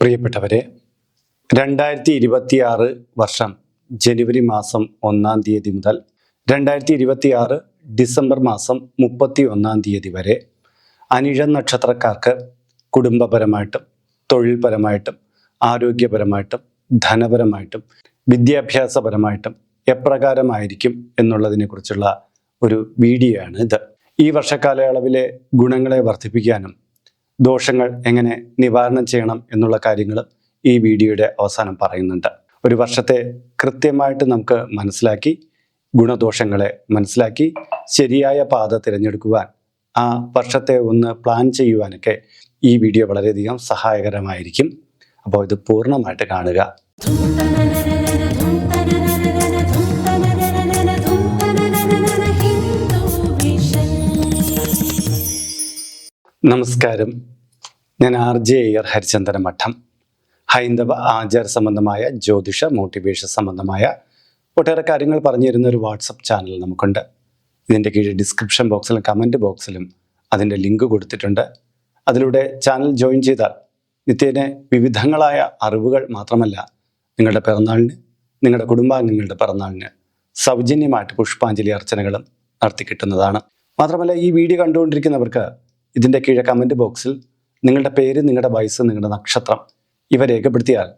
പ്രിയപ്പെട്ടവരെ രണ്ടായിരത്തി ഇരുപത്തിയാറ് വർഷം ജനുവരി മാസം ഒന്നാം തീയതി മുതൽ രണ്ടായിരത്തി ഇരുപത്തിയാറ് ഡിസംബർ മാസം മുപ്പത്തി ഒന്നാം തീയതി വരെ അനിഴ നക്ഷത്രക്കാർക്ക് കുടുംബപരമായിട്ടും തൊഴിൽപരമായിട്ടും ആരോഗ്യപരമായിട്ടും ധനപരമായിട്ടും വിദ്യാഭ്യാസപരമായിട്ടും എപ്രകാരമായിരിക്കും എന്നുള്ളതിനെക്കുറിച്ചുള്ള ഒരു വീഡിയോ ആണ് ഇത് ഈ വർഷക്കാലയളവിലെ ഗുണങ്ങളെ വർദ്ധിപ്പിക്കാനും ദോഷങ്ങൾ എങ്ങനെ നിവാരണം ചെയ്യണം എന്നുള്ള കാര്യങ്ങൾ ഈ വീഡിയോയുടെ അവസാനം പറയുന്നുണ്ട്. ഒരു വർഷത്തെ കൃത്യമായിട്ട് നമുക്ക് മനസ്സിലാക്കി ഗുണദോഷങ്ങളെ മനസ്സിലാക്കി ശരിയായ പാത തിരഞ്ഞെടുക്കുവാൻ ആ വർഷത്തെ ഒന്ന് പ്ലാൻ ചെയ്യുവാനൊക്കെ ഈ വീഡിയോ വളരെയധികം സഹായകരമായിരിക്കും. അപ്പോൾ ഇത് പൂർണമായിട്ട് കാണുക. നമസ്കാരം. ഞാൻ ആർ ജെ അയ്യർ ഹരിചന്ദന മഠം. ഹൈന്ദവ ആചാര സംബന്ധമായ ജ്യോതിഷ മോട്ടിവേഷൻ സംബന്ധമായ ഒട്ടേറെ കാര്യങ്ങൾ പറഞ്ഞു തരുന്ന ഒരു വാട്സപ്പ് ചാനൽ നമുക്കുണ്ട്. ഇതിന്റെ കീഴിൽ ഡിസ്ക്രിപ്ഷൻ ബോക്സിലും കമന്റ് ബോക്സിലും അതിന്റെ ലിങ്ക് കൊടുത്തിട്ടുണ്ട്. അതിലൂടെ ചാനൽ ജോയിൻ ചെയ്താൽ നിത്യേന വിവിധങ്ങളായ അറിവുകൾ മാത്രമല്ല നിങ്ങളുടെ പിറന്നാളിന് നിങ്ങളുടെ കുടുംബാംഗങ്ങളുടെ പിറന്നാളിന് സൗജന്യമായിട്ട് പുഷ്പാഞ്ജലി അർച്ചനകളും നടത്തി കിട്ടുന്നതാണ്. മാത്രമല്ല ഈ വീഡിയോ കണ്ടുകൊണ്ടിരിക്കുന്നവർക്ക് ഇതിന്റെ കീഴെ കമന്റ് ബോക്സിൽ നിങ്ങളുടെ പേര് നിങ്ങളുടെ വയസ്സ് നിങ്ങളുടെ നക്ഷത്രം ഇവ രേഖപ്പെടുത്തിയാൽ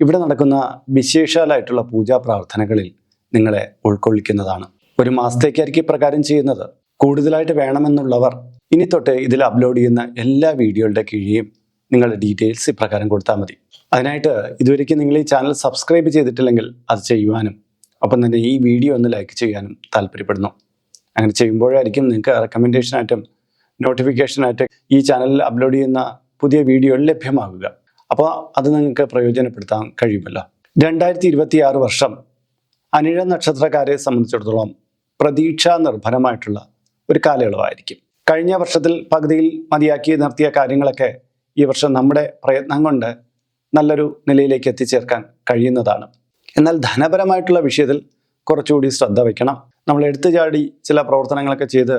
ഇവിടെ നടക്കുന്ന വിശേഷാലായിട്ടുള്ള പൂജാ പ്രാർത്ഥനകളിൽ നിങ്ങളെ ഉൾക്കൊള്ളിക്കുന്നതാണ്. ഒരു മാസത്തേക്കായിരിക്കും ഇപ്രകാരം ചെയ്യുന്നത്. കൂടുതലായിട്ട് വേണമെന്നുള്ളവർ ഇനി തൊട്ട് ഇതിൽ അപ്ലോഡ് ചെയ്യുന്ന എല്ലാ വീഡിയോകളുടെ കീഴെയും നിങ്ങളുടെ ഡീറ്റെയിൽസ് ഇപ്രകാരം കൊടുത്താൽ മതി. അതിനായിട്ട് ഇതുവരെയ്ക്കും നിങ്ങൾ ഈ ചാനൽ സബ്സ്ക്രൈബ് ചെയ്തിട്ടില്ലെങ്കിൽ അത് ചെയ്യുവാനും ഒപ്പം തന്നെ ഈ വീഡിയോ ഒന്ന് ലൈക്ക് ചെയ്യാനും താല്പര്യപ്പെടുന്നു. അങ്ങനെ ചെയ്യുമ്പോഴായിരിക്കും നിങ്ങൾക്ക് റെക്കമെൻഡേഷൻ റെക്കമെൻഡേഷനായിട്ടും നോട്ടിഫിക്കേഷനായിട്ടും ഈ ചാനലിൽ അപ്ലോഡ് ചെയ്യുന്ന പുതിയ വീഡിയോകൾ ലഭ്യമാകുക. അപ്പോൾ അത് നിങ്ങൾക്ക് പ്രയോജനപ്പെടുത്താൻ കഴിയുമല്ലോ. രണ്ടായിരത്തി ഇരുപത്തി ആറ് വർഷം അനിഴ നക്ഷത്രക്കാരെ സംബന്ധിച്ചിടത്തോളം പ്രതീക്ഷ നിർഭരമായിട്ടുള്ള ഒരു കാലയളവായിരിക്കും. കഴിഞ്ഞ വർഷത്തിൽ പകുതിയിൽ മതിയാക്കി നിർത്തിയ കാര്യങ്ങളൊക്കെ ഈ വർഷം നമ്മുടെ പ്രയത്നം കൊണ്ട് നല്ലൊരു നിലയിലേക്ക് എത്തിച്ചേർക്കാൻ കഴിയുന്നതാണ്. എന്നാൽ ധനപരമായിട്ടുള്ള വിഷയത്തിൽ കുറച്ചുകൂടി ശ്രദ്ധ വയ്ക്കണം. നമ്മൾ എടുത്തു ചാടി ചില പ്രവർത്തനങ്ങളൊക്കെ ചെയ്ത്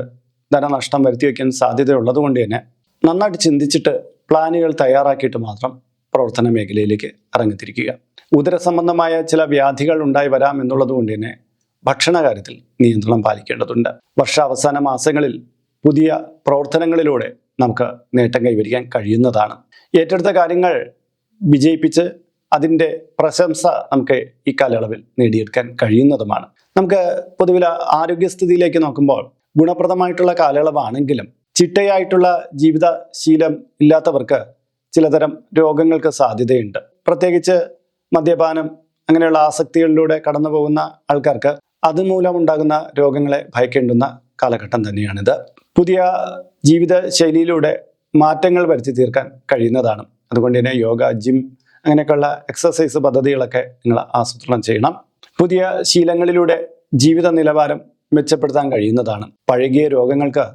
ധനനഷ്ടം വരുത്തി വയ്ക്കാൻ സാധ്യതയുള്ളത് കൊണ്ട് തന്നെ നന്നായിട്ട് ചിന്തിച്ചിട്ട് പ്ലാനുകൾ തയ്യാറാക്കിയിട്ട് മാത്രം പ്രവർത്തന മേഖലയിലേക്ക് ഇറങ്ങിത്തിരിക്കുക ഉദര സംബന്ധമായ ചില വ്യാധികൾ ഉണ്ടായി വരാം എന്നുള്ളത് കൊണ്ട് തന്നെ ഭക്ഷണ കാര്യത്തിൽ നിയന്ത്രണം പാലിക്കേണ്ടതുണ്ട്. വർഷാവസാന മാസങ്ങളിൽ പുതിയ പ്രവർത്തനങ്ങളിലൂടെ നമുക്ക് നേട്ടം കൈവരിക്കാൻ കഴിയുന്നതാണ്. ഏറ്റെടുത്ത കാര്യങ്ങൾ വിജയിപ്പിച്ച് അതിന്റെ പ്രശംസ നമുക്ക് ഈ കാലയളവിൽ നേടിയെടുക്കാൻ കഴിയുന്നതുമാണ്. നമുക്ക് പൊതുവിൽ ആരോഗ്യസ്ഥിതിയിലേക്ക് നോക്കുമ്പോൾ ഗുണപ്രദമായിട്ടുള്ള കാലയളവാണെങ്കിലും ചിട്ടയായിട്ടുള്ള ജീവിതശീലം ഇല്ലാത്തവർക്ക് ചിലതരം രോഗങ്ങൾക്ക് സാധ്യതയുണ്ട്. പ്രത്യേകിച്ച് മദ്യപാനം അങ്ങനെയുള്ള ആസക്തികളിലൂടെ കടന്നു പോകുന്ന ആൾക്കാർക്ക് അതുമൂലം ഉണ്ടാകുന്ന രോഗങ്ങളെ ഭയക്കേണ്ടുന്ന കാലഘട്ടം തന്നെയാണിത്. പുതിയ ജീവിത ശൈലിയിലൂടെ മാറ്റങ്ങൾ വരുത്തി തീർക്കാൻ കഴിയുന്നതാണ്. അതുകൊണ്ട് തന്നെ യോഗ ജിം അങ്ങനെയൊക്കെയുള്ള എക്സസൈസ് പദ്ധതികളൊക്കെ നിങ്ങൾ ആസൂത്രണം ചെയ്യണം. പുതിയ ശീലങ്ങളിലൂടെ ജീവിത നിലവാരം മെച്ചപ്പെടുത്താൻ കഴിയുന്നതാണ്. പഴകിയ രോഗങ്ങൾക്ക്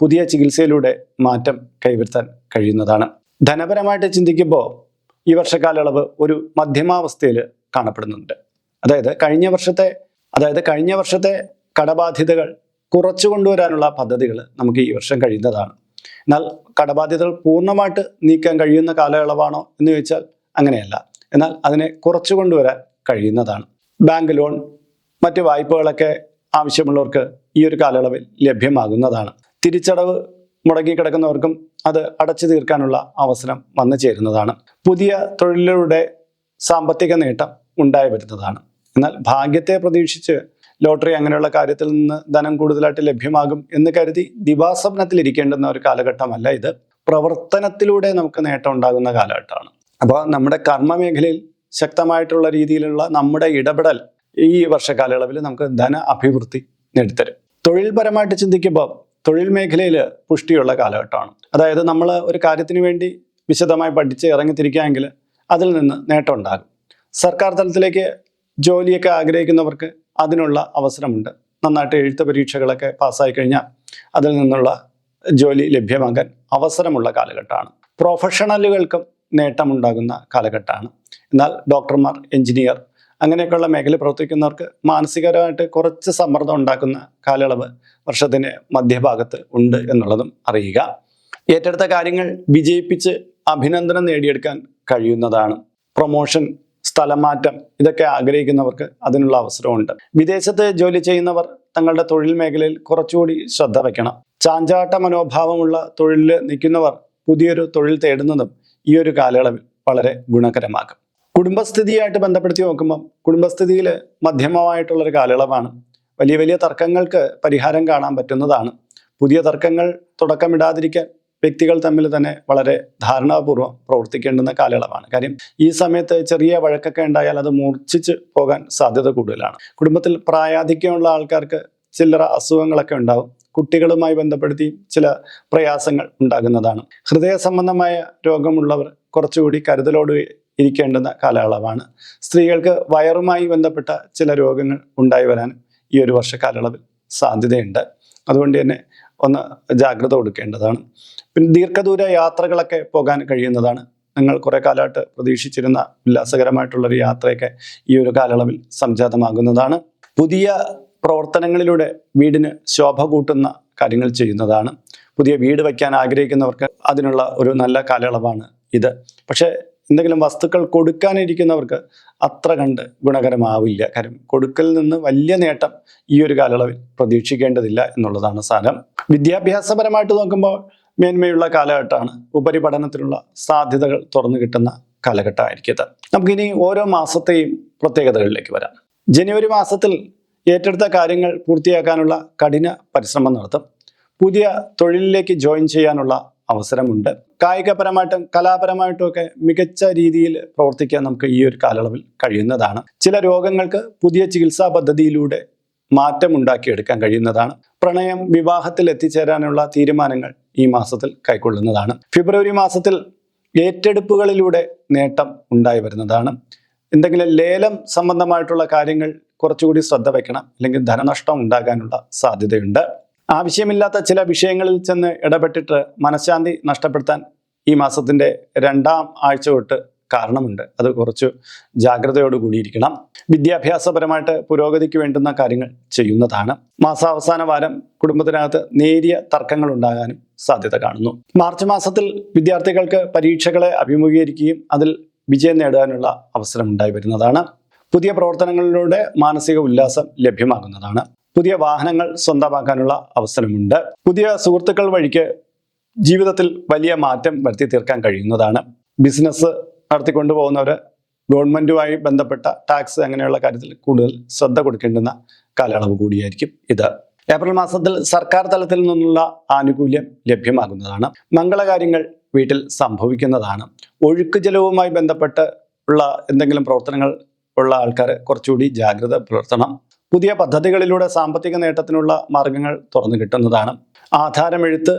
പുതിയ ചികിത്സയിലൂടെ മാറ്റം കൈവരുത്താൻ കഴിയുന്നതാണ്. ധനപരമായിട്ട് ചിന്തിക്കുമ്പോൾ ഈ വർഷക്കാലയളവ് ഒരു മധ്യമാവസ്ഥയിൽ കാണപ്പെടുന്നുണ്ട്. അതായത് കഴിഞ്ഞ വർഷത്തെ അതായത് കഴിഞ്ഞ വർഷത്തെ കടബാധ്യതകൾ കുറച്ചു കൊണ്ടുവരാനുള്ള പദ്ധതികൾ നമുക്ക് ഈ വർഷം കഴിയുന്നതാണ്. എന്നാൽ കടബാധ്യതകൾ പൂർണമായിട്ട് നീക്കാൻ കഴിയുന്ന കാലയളവാണോ എന്ന് ചോദിച്ചാൽ അങ്ങനെയല്ല. എന്നാൽ അതിനെ കുറച്ചു കൊണ്ടുവരാൻ കഴിയുന്നതാണ്. ബാങ്ക് ലോൺ മറ്റ് വായ്പകളൊക്കെ ആവശ്യമുള്ളവർക്ക് ഈ ഒരു കാലയളവിൽ ലഭ്യമാകുന്നതാണ്. തിരിച്ചടവ് മുടങ്ങിക്കിടക്കുന്നവർക്കും അത് അടച്ചു തീർക്കാനുള്ള അവസരം വന്നു ചേരുന്നതാണ്. പുതിയ തൊഴിലുകളുടെ സാമ്പത്തിക നേട്ടം ഉണ്ടായി വരുന്നതാണ്. എന്നാൽ ഭാഗ്യത്തെ പ്രതീക്ഷിച്ച് ലോട്ടറി അങ്ങനെയുള്ള കാര്യത്തിൽ നിന്ന് ധനം കൂടുതലായിട്ട് ലഭ്യമാകും എന്ന് കരുതി ദിവാസ്വപ്നത്തിൽ ഇരിക്കേണ്ടുന്ന ഒരു കാലഘട്ടമല്ല ഇത്. പ്രവർത്തനത്തിലൂടെ നമുക്ക് നേട്ടം ഉണ്ടാകുന്ന കാലഘട്ടമാണ്. അപ്പോൾ നമ്മുടെ കർമ്മ മേഖലയിൽ ശക്തമായിട്ടുള്ള രീതിയിലുള്ള നമ്മുടെ ഇടപെടൽ ഈ വർഷകാലയളവിൽ നമുക്ക് ധന അഭിവൃദ്ധി നേടിത്തരും. തൊഴിൽപരമായിട്ട് ചിന്തിക്കുമ്പോൾ തൊഴിൽ മേഖലയിൽ പുഷ്ടിയുള്ള കാലഘട്ടമാണ്. അതായത് നമ്മൾ ഒരു കാര്യത്തിന് വേണ്ടി വിശദമായി പഠിച്ച് ഇറങ്ങിത്തിരിക്കുകയെങ്കിൽ അതിൽ നിന്ന് നേട്ടം ഉണ്ടാകും. സർക്കാർ തലത്തിലേക്ക് ജോലിയൊക്കെ ആഗ്രഹിക്കുന്നവർക്ക് അതിനുള്ള അവസരമുണ്ട്. നന്നായിട്ട് എഴുത്ത് പരീക്ഷകളൊക്കെ പാസ്സായി കഴിഞ്ഞാൽ അതിൽ നിന്നുള്ള ജോലി ലഭ്യമാകാൻ അവസരമുള്ള കാലഘട്ടമാണ്. പ്രൊഫഷണലുകൾക്കും നേട്ടമുണ്ടാകുന്ന കാലഘട്ടമാണ്. എന്നാൽ ഡോക്ടർമാർ എഞ്ചിനീയർ അങ്ങനെയൊക്കെയുള്ള മേഖല പ്രവർത്തിക്കുന്നവർക്ക് മാനസികപരമായിട്ട് കുറച്ച് സമ്മർദ്ദം ഉണ്ടാക്കുന്ന കാലയളവ് വർഷത്തിന് മധ്യഭാഗത്ത് ഉണ്ട് എന്നുള്ളതും അറിയുക. ഏറ്റെടുത്ത കാര്യങ്ങൾ വിജയിപ്പിച്ച് അഭിനന്ദനം നേടിയെടുക്കാൻ കഴിയുന്നതാണ്. പ്രൊമോഷൻ സ്ഥലമാറ്റം ഇതൊക്കെ ആഗ്രഹിക്കുന്നവർക്ക് അതിനുള്ള അവസരമുണ്ട്. വിദേശത്ത് ജോലി ചെയ്യുന്നവർ തങ്ങളുടെ തൊഴിൽ മേഖലയിൽ കുറച്ചുകൂടി ശ്രദ്ധ വയ്ക്കണം ചാഞ്ചാട്ട മനോഭാവമുള്ള തൊഴിലിൽ നിൽക്കുന്നവർ പുതിയൊരു തൊഴിൽ തേടുന്നതും ഈ ഒരു കാലയളവിൽ വളരെ ഗുണകരമാകും. കുടുംബസ്ഥിതിയായിട്ട് ബന്ധപ്പെടുത്തി നോക്കുമ്പം കുടുംബസ്ഥിതിയിൽ മധ്യമമായിട്ടുള്ളൊരു കാലയളവാണ്. വലിയ വലിയ തർക്കങ്ങൾക്ക് പരിഹാരം കാണാൻ പറ്റുന്നതാണ്. പുതിയ തർക്കങ്ങൾ തുടക്കമിടാതിരിക്കാൻ വ്യക്തികൾ തമ്മിൽ തന്നെ വളരെ ധാരണാപൂർവം പ്രവർത്തിക്കേണ്ടുന്ന കാലയളവാണ്. കാര്യം ഈ സമയത്ത് ചെറിയ വഴക്കൊക്കെ ഉണ്ടായാൽ അത് മൂർച്ഛിച്ച് പോകാൻ സാധ്യത കൂടുതലാണ്. കുടുംബത്തിൽ പ്രായാധിക്യമുള്ള ആൾക്കാർക്ക് ചില്ലറ അസുഖങ്ങളൊക്കെ ഉണ്ടാവും. കുട്ടികളുമായി ബന്ധപ്പെടുത്തി ചില പ്രയാസങ്ങൾ ഉണ്ടാകുന്നതാണ്. ഹൃദയ സംബന്ധമായ രോഗമുള്ളവർ കുറച്ചുകൂടി കരുതലോട് ഇരിക്കേണ്ടുന്ന കാലയളവാണ്. സ്ത്രീകൾക്ക് വയറുമായി ബന്ധപ്പെട്ട ചില രോഗങ്ങൾ ഉണ്ടായി വരാൻ ഈ ഒരു വർഷ കാലയളവിൽ സാധ്യതയുണ്ട്. അതുകൊണ്ട് തന്നെ ഒന്ന് ജാഗ്രത കൊടുക്കേണ്ടതാണ്. പിന്നെ ദീർഘദൂര യാത്രകളൊക്കെ പോകാൻ കഴിയുന്നതാണ്. നിങ്ങൾ കുറെ കാലമായിട്ട് പ്രതീക്ഷിച്ചിരുന്ന ഉല്ലാസകരമായിട്ടുള്ളൊരു യാത്രയൊക്കെ ഈ ഒരു കാലയളവിൽ സംജാതമാകുന്നതാണ്. പുതിയ പ്രവർത്തനങ്ങളിലൂടെ വീടിന് ശോഭ കൂട്ടുന്ന കാര്യങ്ങൾ ചെയ്യുന്നതാണ്. പുതിയ വീട് വയ്ക്കാൻ ആഗ്രഹിക്കുന്നവർക്ക് അതിനുള്ള ഒരു നല്ല കാലയളവാണ് ഇത്. പക്ഷേ എന്തെങ്കിലും വസ്തുക്കൾ കൊടുക്കാനിരിക്കുന്നവർക്ക് അത്ര കണ്ട് ഗുണകരമാവില്ല. കാര്യം കൊടുക്കൽ നിന്ന് വലിയ നേട്ടം ഈ ഒരു കാലയളവിൽ പ്രതീക്ഷിക്കേണ്ടതില്ല എന്നുള്ളതാണ് സാരം. വിദ്യാഭ്യാസപരമായിട്ട് നോക്കുമ്പോൾ മേന്മയുള്ള കാലഘട്ടമാണ് ഉപരിപഠനത്തിനുള്ള സാധ്യതകൾ തുറന്നു കിട്ടുന്ന കാലഘട്ടമായിരിക്കും അത് നമുക്കിനി ഓരോ മാസത്തെയും പ്രത്യേകതകളിലേക്ക് വരാം. ജനുവരി മാസത്തിൽ ഏറ്റെടുത്ത കാര്യങ്ങൾ പൂർത്തിയാക്കാനുള്ള കഠിന പരിശ്രമം നടത്തും. പുതിയ തൊഴിലിലേക്ക് ജോയിൻ ചെയ്യാനുള്ള അവസരമുണ്ട്. കായികപരമായിട്ടും കലാപരമായിട്ടും ഒക്കെ മികച്ച രീതിയിൽ പ്രവർത്തിക്കാൻ നമുക്ക് ഈ ഒരു കാലയളവിൽ കഴിയുന്നതാണ്. ചില രോഗങ്ങൾക്ക് പുതിയ ചികിത്സാ പദ്ധതിയിലൂടെ മാറ്റം ഉണ്ടാക്കിയെടുക്കാൻ കഴിയുന്നതാണ്. പ്രണയം വിവാഹത്തിൽ എത്തിച്ചേരാനുള്ള തീരുമാനങ്ങൾ ഈ മാസത്തിൽ കൈക്കൊള്ളുന്നതാണ്. ഫെബ്രുവരി മാസത്തിൽ ഏറ്റെടുപ്പുകളിലൂടെ നേട്ടം ഉണ്ടായി വരുന്നതാണ്. എന്തെങ്കിലും ലേലം സംബന്ധമായിട്ടുള്ള കാര്യങ്ങൾ കുറച്ചുകൂടി ശ്രദ്ധ വയ്ക്കണം അല്ലെങ്കിൽ ധനനഷ്ടം ഉണ്ടാകാനുള്ള സാധ്യതയുണ്ട്. ആവശ്യമില്ലാത്ത ചില വിഷയങ്ങളിൽ ചെന്ന് ഇടപെട്ടിട്ട് മനഃശാന്തി നഷ്ടപ്പെടുത്താൻ ഈ മാസത്തിന്റെ രണ്ടാം ആഴ്ച തൊട്ട് കാരണമുണ്ട്. അത് കുറച്ച് ജാഗ്രതയോട് കൂടിയിരിക്കണം. വിദ്യാഭ്യാസപരമായിട്ട് പുരോഗതിക്ക് വേണ്ടുന്ന കാര്യങ്ങൾ ചെയ്യുന്നതാണ്. മാസാവസാന വാരം കുടുംബത്തിനകത്ത് നേരിയ തർക്കങ്ങൾ ഉണ്ടാകാനും സാധ്യത കാണുന്നു. മാർച്ച് മാസത്തിൽ വിദ്യാർത്ഥികൾക്ക് പരീക്ഷകളെ അഭിമുഖീകരിക്കുകയും അതിൽ വിജയം നേടാനുള്ള അവസരം ഉണ്ടായി വരുന്നതാണ്. പുതിയ പ്രവർത്തനങ്ങളിലൂടെ മാനസിക ഉല്ലാസം ലഭ്യമാകുന്നതാണ്. പുതിയ വാഹനങ്ങൾ സ്വന്തമാക്കാനുള്ള അവസരമുണ്ട്. പുതിയ സുഹൃത്തുക്കൾ വഴിക്ക് ജീവിതത്തിൽ വലിയ മാറ്റം വരുത്തി തീർക്കാൻ കഴിയുന്നതാണ്. ബിസിനസ് നടത്തിക്കൊണ്ടു പോകുന്നവർ ഗവൺമെന്റുമായി ബന്ധപ്പെട്ട ടാക്സ് അങ്ങനെയുള്ള കാര്യത്തിൽ കൂടുതൽ ശ്രദ്ധ കൊടുക്കേണ്ടുന്ന കാലയളവ് കൂടിയായിരിക്കും ഇത്. ഏപ്രിൽ മാസത്തിൽ സർക്കാർ തലത്തിൽ നിന്നുള്ള ആനുകൂല്യം ലഭ്യമാകുന്നതാണ്. മംഗളകാര്യങ്ങൾ വീട്ടിൽ സംഭവിക്കുന്നതാണ്. ഒഴുക്ക് ജലവുമായി ബന്ധപ്പെട്ട് ഉള്ള എന്തെങ്കിലും പ്രവർത്തനങ്ങൾ ഉള്ള ആൾക്കാർ കുറച്ചുകൂടി ജാഗ്രത പുലർത്തണം. പുതിയ പദ്ധതികളിലൂടെ സാമ്പത്തിക നേട്ടത്തിനുള്ള മാർഗങ്ങൾ തുറന്നു കിട്ടുന്നതാണ്. ആധാരമെഴുത്ത്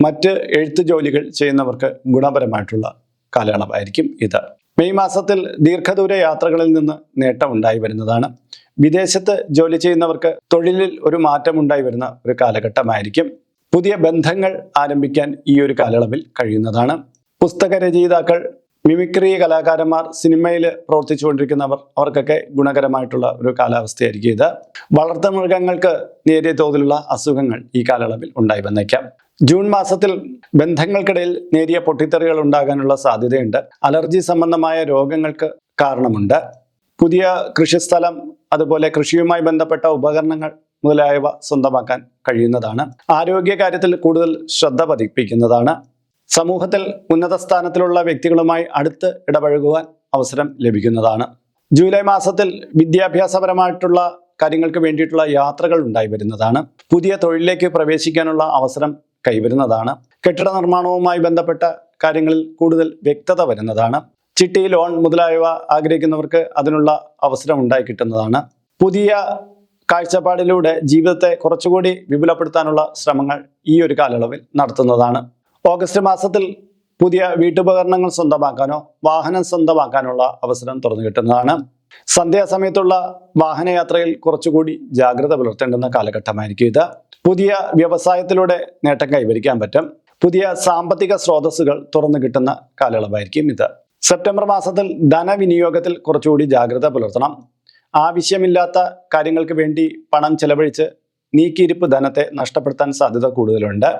മറ്റ് എഴുത്ത് ജോലികൾ ചെയ്യുന്നവർക്ക് ഗുണപരമായിട്ടുള്ള കാലയളവായിരിക്കും ഇത്. മെയ് മാസത്തിൽ ദീർഘദൂര യാത്രകളിൽ നിന്ന് നേട്ടം ഉണ്ടായി വരുന്നതാണ്. വിദേശത്ത് ജോലി ചെയ്യുന്നവർക്ക് തൊഴിലിൽ ഒരു മാറ്റം ഉണ്ടായി വരുന്ന ഒരു കാലഘട്ടമായിരിക്കും. പുതിയ ബന്ധങ്ങൾ ആരംഭിക്കാൻ ഈ ഒരു കാലയളവിൽ കഴിയുന്നതാണ്. പുസ്തക രചയിതാക്കൾ മിമിക്രി കലാകാരന്മാർ സിനിമയിൽ പ്രവർത്തിച്ചുകൊണ്ടിരിക്കുന്നവർ അവർക്കൊക്കെ ഗുണകരമായിട്ടുള്ള ഒരു കാലാവസ്ഥയായിരിക്കും ഇത്. വളർത്തുമൃഗങ്ങൾക്ക് നേരിയ തോതിലുള്ള അസുഖങ്ങൾ ഈ കാലയളവിൽ ഉണ്ടായി വന്നേക്കാം. ജൂൺ മാസത്തിൽ ബന്ധങ്ങൾക്കിടയിൽ നേരിയ പൊട്ടിത്തെറികൾ ഉണ്ടാകാനുള്ള സാധ്യതയുണ്ട്. അലർജി സംബന്ധമായ രോഗങ്ങൾക്ക് കാരണമുണ്ട്. പുതിയ കൃഷിസ്ഥലം അതുപോലെ കൃഷിയുമായി ബന്ധപ്പെട്ട ഉപകരണങ്ങൾ മുതലായവ സ്വന്തമാക്കാൻ കഴിയുന്നതാണ്. ആരോഗ്യ കാര്യത്തിൽ കൂടുതൽ ശ്രദ്ധ പതിപ്പിക്കുന്നതാണ്. സമൂഹത്തിൽ ഉന്നത സ്ഥാനത്തിലുള്ള വ്യക്തികളുമായി അടുത്ത് ഇടപഴകുവാൻ അവസരം ലഭിക്കുന്നതാണ്. ജൂലൈ മാസത്തിൽ വിദ്യാഭ്യാസപരമായിട്ടുള്ള കാര്യങ്ങൾക്ക് വേണ്ടിയിട്ടുള്ള യാത്രകൾ ഉണ്ടായി വരുന്നതാണ്. പുതിയ തൊഴിലിലേക്ക് പ്രവേശിക്കാനുള്ള അവസരം കൈവരുന്നതാണ്. കെട്ടിട നിർമ്മാണവുമായി ബന്ധപ്പെട്ട കാര്യങ്ങളിൽ കൂടുതൽ വ്യക്തത വരുന്നതാണ്. ചിട്ടി ലോൺ മുതലായവ ആഗ്രഹിക്കുന്നവർക്ക് അതിനുള്ള അവസരം ഉണ്ടായി കിട്ടുന്നതാണ്. പുതിയ കാഴ്ചപ്പാടിലൂടെ ജീവിതത്തെ കുറച്ചുകൂടി വിപുലപ്പെടുത്താനുള്ള ശ്രമങ്ങൾ ഈ ഒരു കാലയളവിൽ നടത്തുന്നതാണ്. ഓഗസ്റ്റ് മാസത്തിൽ പുതിയ വീട്ടുപകരണങ്ങൾ സ്വന്തമാക്കാനോ വാഹനം സ്വന്തമാക്കാനുള്ള അവസരം തുറന്നു കിട്ടുന്നതാണ്. സന്ധ്യാസമയത്തുള്ള വാഹനയാത്രയിൽ കുറച്ചുകൂടി ജാഗ്രത പുലർത്തേണ്ടുന്ന കാലഘട്ടമായിരിക്കും ഇത്. പുതിയ വ്യവസായത്തിലൂടെ നേട്ടം കൈവരിക്കാൻ പറ്റും. പുതിയ സാമ്പത്തിക സ്രോതസ്സുകൾ തുറന്നു കിട്ടുന്ന കാലയളവായിരിക്കും ഇത്. സെപ്റ്റംബർ മാസത്തിൽ ധനവിനിയോഗത്തിൽ കുറച്ചുകൂടി ജാഗ്രത പുലർത്തണം. ആവശ്യമില്ലാത്ത കാര്യങ്ങൾക്ക് വേണ്ടി പണം ചെലവഴിച്ച് നീക്കിയിരിപ്പ് ധനത്തെ നഷ്ടപ്പെടുത്താൻ സാധ്യത കൂടുതലുണ്ട്.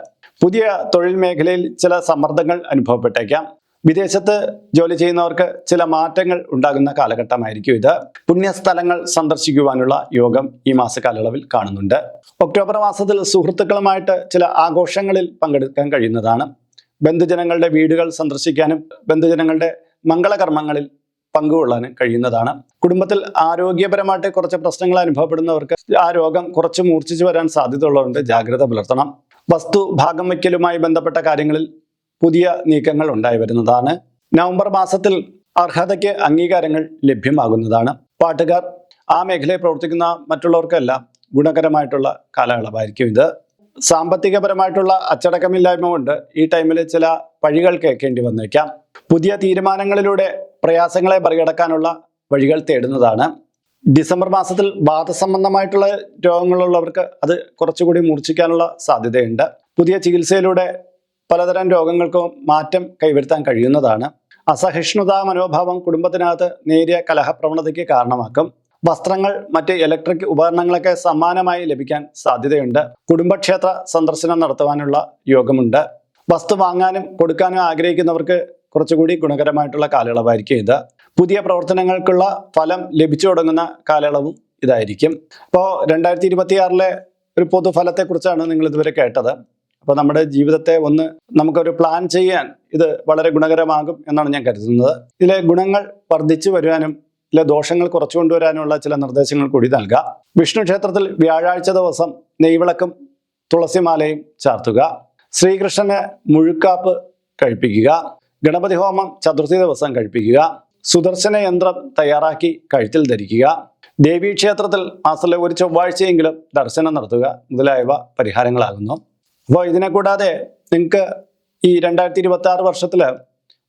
പുതിയ തൊഴിൽ മേഖലയിൽ ചില സമ്മർദ്ദങ്ങൾ അനുഭവപ്പെട്ടേക്കാം. വിദേശത്ത് ജോലി ചെയ്യുന്നവർക്ക് ചില മാറ്റങ്ങൾ ഉണ്ടാകുന്ന കാലഘട്ടമായിരിക്കും ഇത്. പുണ്യസ്ഥലങ്ങൾ സന്ദർശിക്കുവാനുള്ള യോഗം ഈ മാസ കാലയളവിൽ കാണുന്നുണ്ട്. ഒക്ടോബർ മാസത്തിൽ സുഹൃത്തുക്കളുമായിട്ട് ചില ആഘോഷങ്ങളിൽ പങ്കെടുക്കാൻ കഴിയുന്നതാണ്. ബന്ധുജനങ്ങളുടെ വീടുകൾ സന്ദർശിക്കാനും ബന്ധുജനങ്ങളുടെ മംഗളകർമ്മങ്ങളിൽ പങ്കുകൊള്ളാനും കഴിയുന്നതാണ്. കുടുംബത്തിൽ ആരോഗ്യപരമായിട്ട് കുറച്ച് പ്രശ്നങ്ങൾ അനുഭവപ്പെടുന്നവർക്ക് ആ രോഗം കുറച്ച് മൂർച്ഛിച്ചു വരാൻ സാധ്യത ഉള്ളതുകൊണ്ട് ജാഗ്രത പുലർത്തണം. വസ്തു ഭാഗം വയ്ക്കലുമായി ബന്ധപ്പെട്ട കാര്യങ്ങളിൽ പുതിയ നീക്കങ്ങൾ ഉണ്ടായി വരുന്നതാണ്. നവംബർ മാസത്തിൽ അർഹതയ്ക്ക് അംഗീകാരങ്ങൾ ലഭ്യമാകുന്നതാണ്. പാട്ടുകാർ ആ മേഖലയിൽ പ്രവർത്തിക്കുന്ന മറ്റുള്ളവർക്കെല്ലാം ഗുണകരമായിട്ടുള്ള കാലയളവായിരിക്കും ഇത്. സാമ്പത്തികപരമായിട്ടുള്ള അച്ചടക്കമില്ലായ്മ കൊണ്ട് ഈ ടൈമിൽ ചില പഴികൾ കേൾക്കേണ്ടി വന്നേക്കാം. പുതിയ തീരുമാനങ്ങളിലൂടെ പ്രയാസങ്ങളെ മറികടക്കാനുള്ള വഴികൾ തേടുന്നതാണ്. ഡിസംബർ മാസത്തിൽ വാദസംബന്ധമായിട്ടുള്ള രോഗങ്ങളുള്ളവർക്ക് അത് കുറച്ചുകൂടി മൂർച്ഛിക്കാനുള്ള സാധ്യതയുണ്ട്. പുതിയ ചികിത്സയിലൂടെ പലതരം രോഗങ്ങൾക്കും മാറ്റം കൈവരുത്താൻ കഴിയുന്നതാണ്. അസഹിഷ്ണുതാ മനോഭാവം കുടുംബത്തിനകത്ത് നേരിയ കലഹപ്രവണതയ്ക്ക് കാരണമാക്കും. വസ്ത്രങ്ങൾ മറ്റ് ഇലക്ട്രിക് ഉപകരണങ്ങളൊക്കെ സമ്മാനമായി ലഭിക്കാൻ സാധ്യതയുണ്ട്. കുടുംബക്ഷേത്ര സന്ദർശനം നടത്തുവാനുള്ള യോഗമുണ്ട്. വസ്തു വാങ്ങാനും കൊടുക്കാനും ആഗ്രഹിക്കുന്നവർക്ക് കുറച്ചുകൂടി ഗുണകരമായിട്ടുള്ള കാലയളവായിരിക്കും ഇത്. പുതിയ പ്രവർത്തനങ്ങൾക്കുള്ള ഫലം ലഭിച്ചു തുടങ്ങുന്ന കാലയളവും ഇതായിരിക്കും. അപ്പോൾ രണ്ടായിരത്തി ഇരുപത്തിയാറിലെ ഒരു പൊതുഫലത്തെക്കുറിച്ചാണ് നിങ്ങൾ ഇതുവരെ കേട്ടത്. അപ്പോൾ നമ്മുടെ ജീവിതത്തെ ഒന്ന് നമുക്കൊരു പ്ലാൻ ചെയ്യാൻ ഇത് വളരെ ഗുണകരമാകും എന്നാണ് ഞാൻ കരുതുന്നത്. ഇതിലെ ഗുണങ്ങൾ വർദ്ധിച്ചു വരുവാനും ഇതിലെ ദോഷങ്ങൾ കുറച്ചു കൊണ്ടുവരാനുള്ള ചില നിർദ്ദേശങ്ങൾ കൂടി നൽകാം. വിഷ്ണു ക്ഷേത്രത്തിൽ വ്യാഴാഴ്ച ദിവസം നെയ്വിളക്കും തുളസിമാലയും ചാർത്തുക. ശ്രീകൃഷ്ണന് മുഴുക്കാപ്പ് കഴിപ്പിക്കുക. ഗണപതി ഹോമം ചതുർത്ഥി ദിവസം കഴിപ്പിക്കുക. സുദർശന യന്ത്രം തയ്യാറാക്കി കഴുത്തിൽ ധരിക്കുക. ദേവീക്ഷേത്രത്തിൽ മാസത്തിലെ ഒരു ചൊവ്വാഴ്ചയെങ്കിലും ദർശനം നടത്തുക മുതലായവ പരിഹാരങ്ങളാകുന്നു. അപ്പോൾ ഇതിനെ കൂടാതെ നിങ്ങൾക്ക് ഈ രണ്ടായിരത്തി ഇരുപത്തി ആറ് വർഷത്തിൽ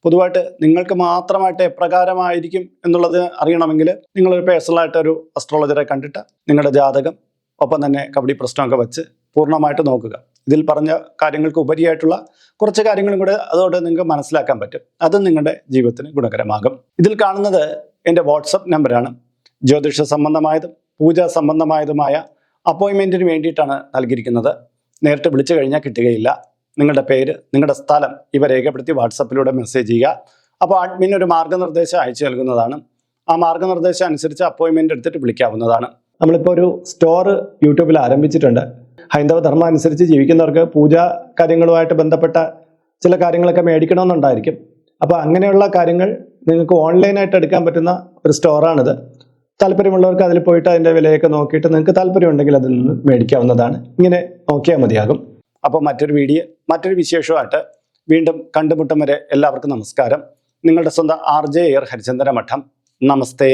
പൊതുവായിട്ട് നിങ്ങൾക്ക് മാത്രമായിട്ട് എപ്രകാരമായിരിക്കും എന്നുള്ളത് അറിയണമെങ്കിൽ നിങ്ങളൊരു പേഴ്സണലായിട്ട് ഒരു അസ്ട്രോളജറെ കണ്ടിട്ട് നിങ്ങളുടെ ജാതകം ഒപ്പം തന്നെ കബഡി പ്രശ്നമൊക്കെ വെച്ച് പൂർണമായിട്ട് നോക്കുക. ഇതിൽ പറഞ്ഞ കാര്യങ്ങൾക്ക് ഉപരിയായിട്ടുള്ള കുറച്ച് കാര്യങ്ങളും കൂടെ അതോടെ നിങ്ങൾക്ക് മനസ്സിലാക്കാൻ പറ്റും. അത് നിങ്ങളുടെ ജീവിതത്തിന് ഗുണകരമാകും. ഇതിൽ കാണുന്നത് എന്റെ വാട്സപ്പ് നമ്പറാണ്. ജ്യോതിഷ സംബന്ധമായതും പൂജ സംബന്ധമായതുമായ അപ്പോയിൻമെന്റിന് വേണ്ടിയിട്ടാണ് നൽകിയിരിക്കുന്നത്. നേരിട്ട് വിളിച്ചു കഴിഞ്ഞാൽ കിട്ടുകയില്ല. നിങ്ങളുടെ പേര് നിങ്ങളുടെ സ്ഥലം ഇവ രേഖപ്പെടുത്തി വാട്സപ്പിലൂടെ മെസ്സേജ് ചെയ്യുക. അപ്പോൾ അഡ്മിൻ ഒരു മാർഗനിർദ്ദേശം അയച്ചു നൽകുന്നതാണ്. ആ മാർഗനിർദ്ദേശം അനുസരിച്ച് അപ്പോയിൻമെന്റ് എടുത്തിട്ട് വിളിക്കാവുന്നതാണ്. നമ്മളിപ്പോൾ ഒരു സ്റ്റോർ യൂട്യൂബിൽ ആരംഭിച്ചിട്ടുണ്ട്. ഹൈന്ദവ ധർമ്മം അനുസരിച്ച് ജീവിക്കുന്നവർക്ക് പൂജാ കാര്യങ്ങളുമായിട്ട് ബന്ധപ്പെട്ട ചില കാര്യങ്ങളൊക്കെ മേടിക്കണമെന്നുണ്ടായിരിക്കും. അപ്പോൾ അങ്ങനെയുള്ള കാര്യങ്ങൾ നിങ്ങൾക്ക് ഓൺലൈനായിട്ട് എടുക്കാൻ പറ്റുന്ന ഒരു സ്റ്റോറാണിത്. താല്പര്യമുള്ളവർക്ക് അതിൽ പോയിട്ട് അതിന്റെ വിലയൊക്കെ നോക്കിയിട്ട് നിങ്ങൾക്ക് താല്പര്യമുണ്ടെങ്കിൽ അതിൽ നിന്ന് മേടിക്കാവുന്നതാണ്. ഇങ്ങനെ നോക്കിയാൽ മതിയാകും. അപ്പോൾ മറ്റൊരു വീഡിയോ മറ്റൊരു വിശേഷമായിട്ട് വീണ്ടും കണ്ടുമുട്ടും വരെ എല്ലാവർക്കും നമസ്കാരം. നിങ്ങളുടെ സ്വന്തം ആർ ജെ എയർ ഹരിചന്ദ്ര മഠം നമസ്തേ.